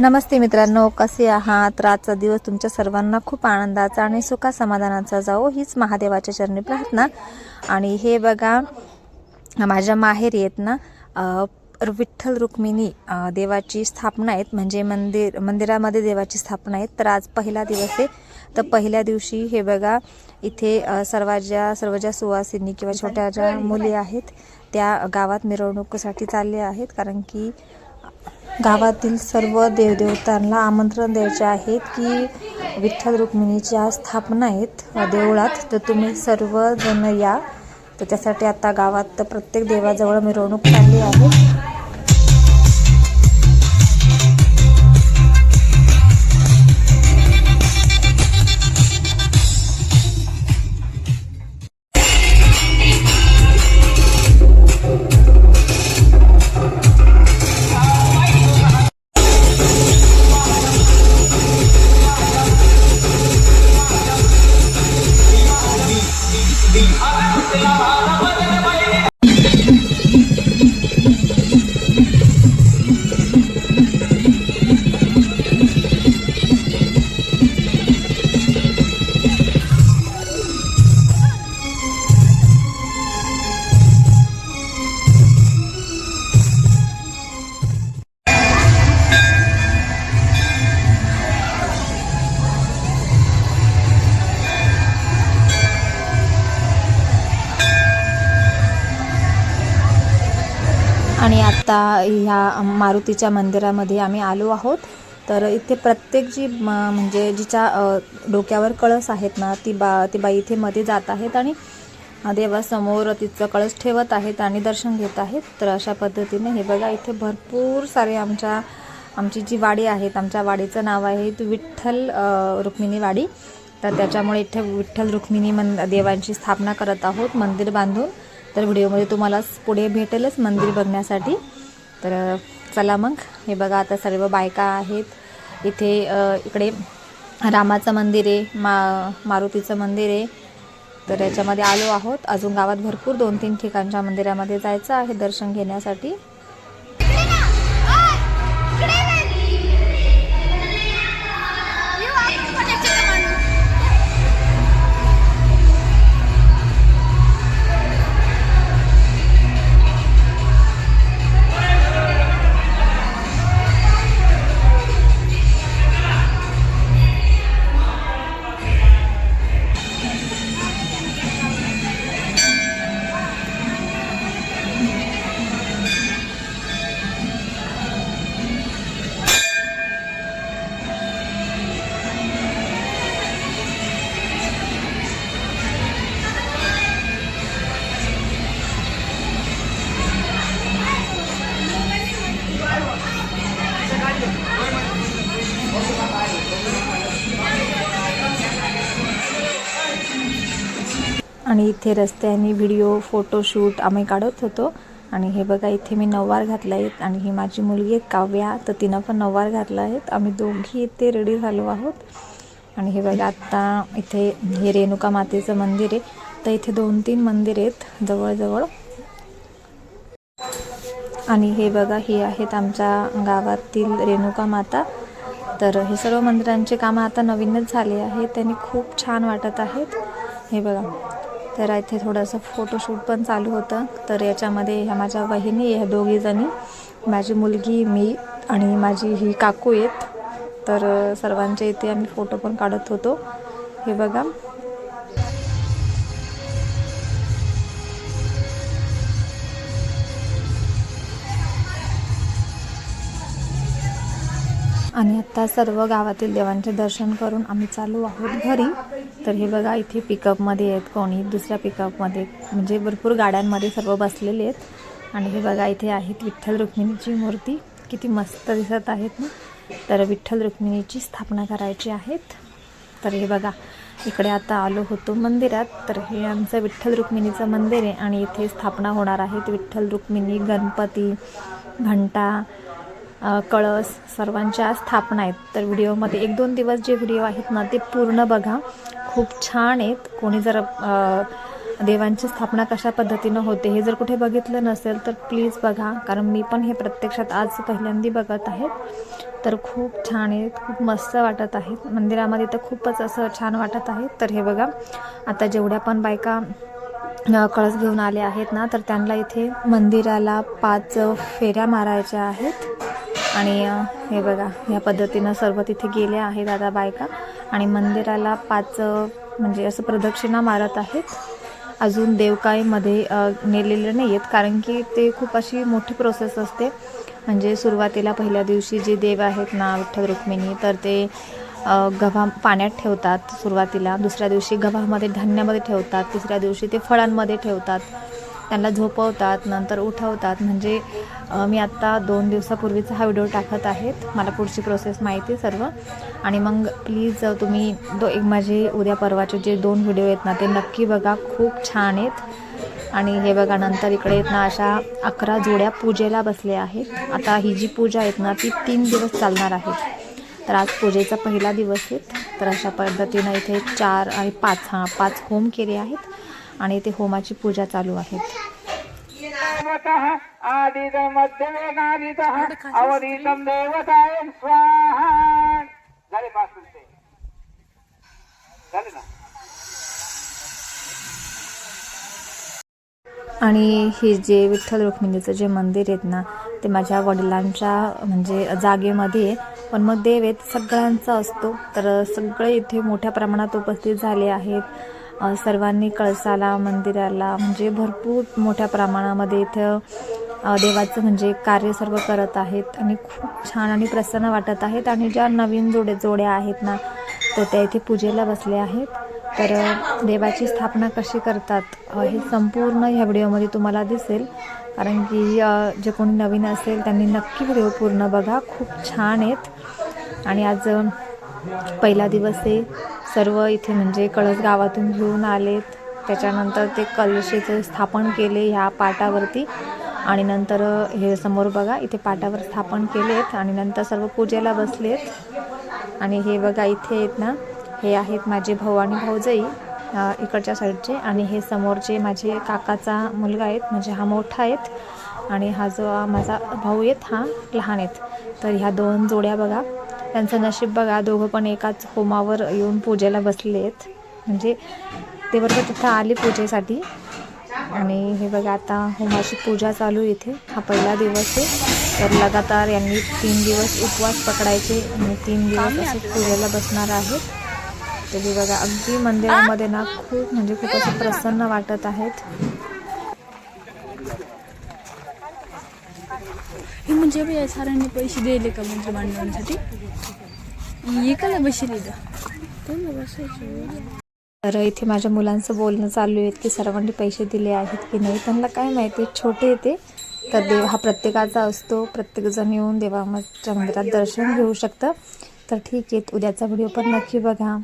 नमस्ते मित्रांनो कसे आहात? रातचा दिवस तुमच्या सर्वांना खूप आनंदाचा आणि सुखा समाधानाचा जाओ हीच महादेवाच्या चरणी प्रार्थना. आणि हे बघा माझ्या माहेर येत ना विठ्ठल रुक्मिणी देवाची स्थापना आहेत. म्हणजे मंदिर मंदिरामध्ये देवाची स्थापना आहेत. तर आज पहिला दिवस आहे. तर पहिल्या दिवशी हे बघा इथे अ, सर्व ज्या सर्व ज्या सुवासिनी किंवा छोट्या ज्या मुली आहेत त्या गावात मिरवणुकीसाठी चालल्या आहेत. कारण की गावातील सर्व देवदेवतांना आमंत्रण द्यायचे आहेत की विठ्ठल रुक्मिणीच्या स्थापना आहेत देवळात. तर तुम्ही सर्वजण या. तर त्यासाठी आता गावात तर प्रत्येक देवाजवळ मिरवणूक चालली आहे. आणि आता ह्या मारुतीच्या मंदिरामध्ये आम्ही आलो आहोत. तर इथे प्रत्येक जी म- म्हणजे जिच्या डोक्यावर कळस आहेत ना ती बा ती बाई इथे मध्ये जात आहेत आणि देवासमोर तिचं कळस ठेवत आहेत आणि दर्शन घेत आहेत. तर अशा पद्धतीने हे बघा इथे भरपूर सारे आमच्या आमची जी वाडी आहेत आमच्या वाडीचं नाव आहे ती विठ्ठल रुक्मिणी वाडी. तर त्याच्यामुळे इथे विठ्ठल रुक्मिणी मन देवांची स्थापना करत आहोत मंदिर बांधून. तर व्हिडिओमध्ये तुम्हाला पुढे भेटेलच मंदिर बघण्यासाठी. तर चला मग. हे बघा आता सर्व बायका आहेत. इथे इकडे रामाचं मंदिर आहे मा मारुतीचं मंदिर आहे. तर याच्यामध्ये आलो आहोत. अजून गावात भरपूर दोन तीन ठिकाणच्या मंदिरामध्ये जायचं आहे दर्शन घेण्यासाठी. आणि इथे रस्त्याने व्हिडिओ फोटोशूट आम्ही काढत होतो. आणि हे बघा इथे मी नऊवार घातला आहेत आणि ही माझी मुलगी आहे काव्या. तर तिनं पण नऊवार घातला आहेत आम्ही दोघी इथे रेडी झालो आहोत. आणि हे बघा आत्ता इथे हे रेणुका मातेचं मंदिर आहे. तर इथे दोन तीन मंदिर आहेत जवळजवळ. आणि हे बघा हे आहेत आमच्या गावातील रेणुका माता. तर हे सर्व मंदिरांचे कामं आता नवीनच झाले आहेत. त्यांनी खूप छान वाटत आहेत. हे बघा. तर इथे थोडंसं फोटोशूट पण चालू होतं. तर याच्यामध्ये ह्या माझ्या वहिनी ह्या दोघीजणी माझी मुलगी मी आणि माझी ही काकू आहेत. तर सर्वांच्या इथे आम्ही फोटो पण काढत होतो. हे बघा. आणि आत्ता सर्व गावातील देवांचे दर्शन करून आम्ही चालू आहोत घरी. तर हे बघा इथे पिकअपमध्ये आहेत कोणी. दुसऱ्या पिकअपमध्ये म्हणजे भरपूर गाड्यांमध्ये सर्व बसलेले आहेत. आणि हे बघा इथे आहेत विठ्ठल रुक्मिणीची मूर्ती. किती मस्त दिसत आहेत ना. तर विठ्ठल रुक्मिणीची स्थापना करायची आहेत. तर हे बघा इकडे आता आलो होतो मंदिरात. तर हे आमचं विठ्ठल रुक्मिणीचं मंदिर आहे. आणि इथे स्थापना होणार आहेत विठ्ठल रुक्मिणी गणपती घंटा कळस सर्वांच्या स्थापना आहेत. तर व्हिडिओमध्ये एक दोन दिवस जे व्हिडिओ आहेत ना ते पूर्ण बघा. खूप छान आहेत. कोणी जर देवांची स्थापना कशा पद्धतीनं होते हे जर कुठे बघितलं नसेल तर प्लीज बघा. कारण मी पण हे प्रत्यक्षात आज पहिल्यांदा बघत आहे तर खूप छान आहेत. खूप मस्त वाटत आहेत. मंदिरामध्ये तर खूपच असं छान वाटत आहे. तर हे बघा. आता जेवढ्या पण बायका कळस घेऊन आले आहेत ना तर त्यांना इथे मंदिराला पाच फेऱ्या मारायच्या आहेत. आणि हे बघा ह्या पद्धतीनं सर्व तिथे गेले आहेत दादा बायका. आणि मंदिराला पाच म्हणजे असं प्रदक्षिणा मारत आहेत. अजून देवकाईमध्ये नेलेलं नेलेले नाही आहेत कारण की ते खूप अशी मोठी प्रोसेस असते. म्हणजे सुरुवातीला पहिल्या दिवशी जे देव आहेत ना विठ्ठल रुक्मिणी तर ते गव्हा पाण्यात ठेवतात सुरुवातीला. दुसऱ्या दिवशी गव्हामध्ये धान्यामध्ये ठेवतात. तिसऱ्या दिवशी ते फळांमध्ये ठेवतात. त्यांना झोपवतात नंतर उठवतात. म्हणजे मी आत्ता दोन दिवसापूर्वीचा हा व्हिडिओ टाकत आहेत. मला पुढची प्रोसेस माहिती आहे सर्व. आणि मग प्लीज तुम्ही दो एक माझे उद्या परवाचे जे दोन व्हिडिओ आहेत ना ते नक्की बघा. खूप छान आहेत. आणि हे बघा नंतर इकडे आहेत ना अशा अकरा जोड्या पूजेला बसल्या आहेत. आता ही जी पूजा आहेत ना ती तीन दिवस चालणार आहे तर आज पूजेचा पहिला दिवस आहे तर अशा पद्धतीनं इथे चार आणि पाच हां पाच होम केले आहेत. आणि इथे होमाची पूजा चालू आहे. आणि हे जे विठ्ठल रुक्मिणीचं जे मंदिर आहेत ना ते माझ्या वडिलांच्या म्हणजे जागेमध्ये आहे पण मग देव आहेत सगळ्यांचा असतो. तर सगळे इथे मोठ्या प्रमाणात उपस्थित झाले आहेत. सर्वांनी कळसाला मंदिराला म्हणजे भरपूर मोठ्या प्रमाणामध्ये इथं देवाचं म्हणजे कार्य सर्व करत आहेत आणि खूप छान आणि प्रसन्न वाटत आहेत. आणि ज्या नवीन जोडे जोड्या आहेत ना तर त्या इथे पूजेला बसले आहेत. तर देवाची स्थापना कशी करतात हे संपूर्ण ह्या व्हिडिओमध्ये तुम्हाला दिसेल. कारण की जे कोणी नवीन असेल त्यांनी नक्की व्हिडिओ पूर्ण बघा. खूप छान आहेत. आणि आज पहिला दिवस आहे. सर्व इथे म्हणजे कळस गावातून घेऊन आलेत. त्याच्यानंतर ते कलशीचे स्थापन केले ह्या पाटावरती. आणि नंतर हे समोर बघा इथे पाटावर स्थापन केलेत आणि नंतर सर्व पूजेला बसलेत. आणि हे बघा इथे आहेत ना हे आहेत माझे भाऊ आणि भाऊजाई इकडच्या साईडचे. आणि हे समोरचे माझे काकाचा मुलगा आहेत म्हणजे हा मोठा आहेत. आणि हा जो माझा भाऊ आहेत हा लहान आहेत. तर ह्या दोन जोड्या बघा त्यांचं नशीब बघा दोघं पण एकाच होमावर येऊन पूजेला बसले आहेत म्हणजे ते बरोबर तिथं आले पूजेसाठी. आणि हे बघा आता होमाची पूजा चालू आहे इथे. हा पहिला दिवस आहे. तर लगातार यांनी तीन दिवस उपवास पकडायचे आणि तीन दिवस असे पूजेला बसणार आहेत. तर हे बघा अगदी मंदिरामध्ये ना खूप म्हणजे खूप असं प्रसन्न वाटत आहेत. हे म्हणजे बी सरांनी पैसे दिले का म्हणजे मंत्र मांडण्यासाठी एकाला बसले तर इथे माझ्या मुलांचं बोलणं चालू आहेत की सर्वांनी पैसे दिले आहेत की नाही. त्यांना काय माहिती छोटे येते तर देव हा प्रत्येकाचा असतो. प्रत्येकजण येऊन देवाच्या मंदिरात दर्शन घेऊ शकतं. तर ठीक आहे उद्याचा व्हिडिओ पण नक्की बघा.